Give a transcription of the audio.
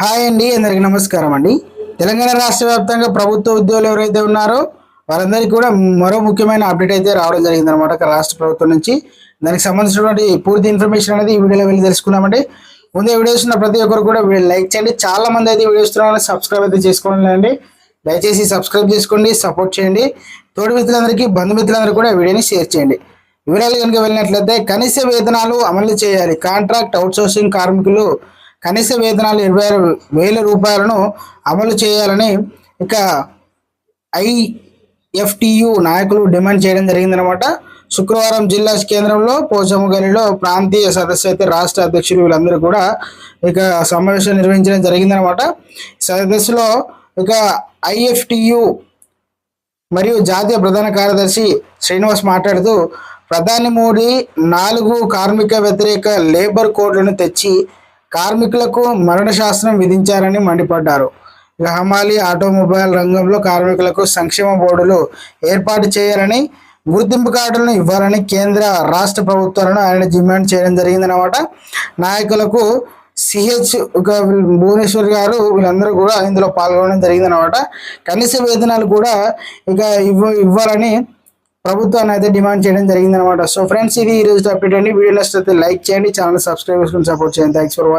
Hi అండి అందరికి నమస్కారం అండి. తెలంగాణ రాష్ట్ర వ్యాప్తంగా ప్రభుత్వ ఉద్యోగులు ఎవరైతే ఉన్నారో వారందరికీ కూడా మరో ముఖ్యమైన అప్డేట్ అయితే రావడం జరిగింది అనమాట రాష్ట్ర ప్రభుత్వం నుంచి. దానికి సంబంధించినటువంటి పూర్తి ఇన్ఫర్మేషన్ అనేది ఈ వీడియోలో వెళ్ళి తెలుసుకున్నామండి ముందే వీడియోస్ ఉన్న ప్రతి ఒక్కరు కూడా లైక్ చేయండి. చాలా మంది అయితే వీడియోస్ సబ్స్క్రైబ్ అయితే చేసుకోండి దయచేసి సబ్స్క్రైబ్ చేసుకోండి సపోర్ట్ చేయండి. తోటి మిత్రులందరికీ బంధుమిత్రులందరూ కూడా వీడియోని షేర్ చేయండి. వివరాలు కనుక వెళ్ళినట్లయితే కనీస వేతనాలు అమలు చేయాలి. కాంట్రాక్ట్ అవుట్సోర్సింగ్ కార్మికులు కనీస వేతనాలు ఇరవై ఆరు వేల రూపాయలను అమలు చేయాలని ఇక ఐఎఫ్టియు నాయకులు డిమాండ్ చేయడం జరిగిందనమాట శుక్రవారం జిల్లా కేంద్రంలో పోచమ్మగలిలో ప్రాంతీయ సదస్సు అయితే రాష్ట్ర అధ్యక్షులు వీళ్ళందరూ కూడా ఇక సమావేశం నిర్వహించడం జరిగిందనమాట సదస్సులో ఇక ఐఎఫ్టియు మరియు జాతీయ ప్రధాన కార్యదర్శి శ్రీనివాస్ మాట్లాడుతూ ప్రధాని మోడీ నాలుగు కార్మిక వ్యతిరేక లేబర్ కోడ్లను తెచ్చి కార్మికులకు మరణ శాస్త్రం విధించారని మండిపడ్డారు. ఇక హమాలి ఆటోమొబైల్ రంగంలో కార్మికులకు సంక్షేమ బోర్డులు ఏర్పాటు చేయాలని గుర్తింపు కార్డులను ఇవ్వాలని కేంద్ర రాష్ట్ర ప్రభుత్వాలను ఆయన డిమాండ్ చేయడం జరిగిందనమాట నాయకులకు సిహెచ్ ఒక భువనేశ్వర్ గారు వీళ్ళందరూ కూడా ఇందులో పాల్గొనడం జరిగిందనమాట కనీస వేతనాలు కూడా ఇక ఇవ్వ ఇవ్వాలని ప్రభుత్వాన్ని అయితే డిమాండ్ చేయడం జరిగిందనమాట సో ఫ్రెండ్స్ ఇది ఈ రోజు అప్డేట్ అండి. వీడియో నచ్చితే లైక్ చేయండి ఛానల్ సబ్స్క్రైబ్ చేసుకుని సపోర్ట్ చేయండి. Thanks for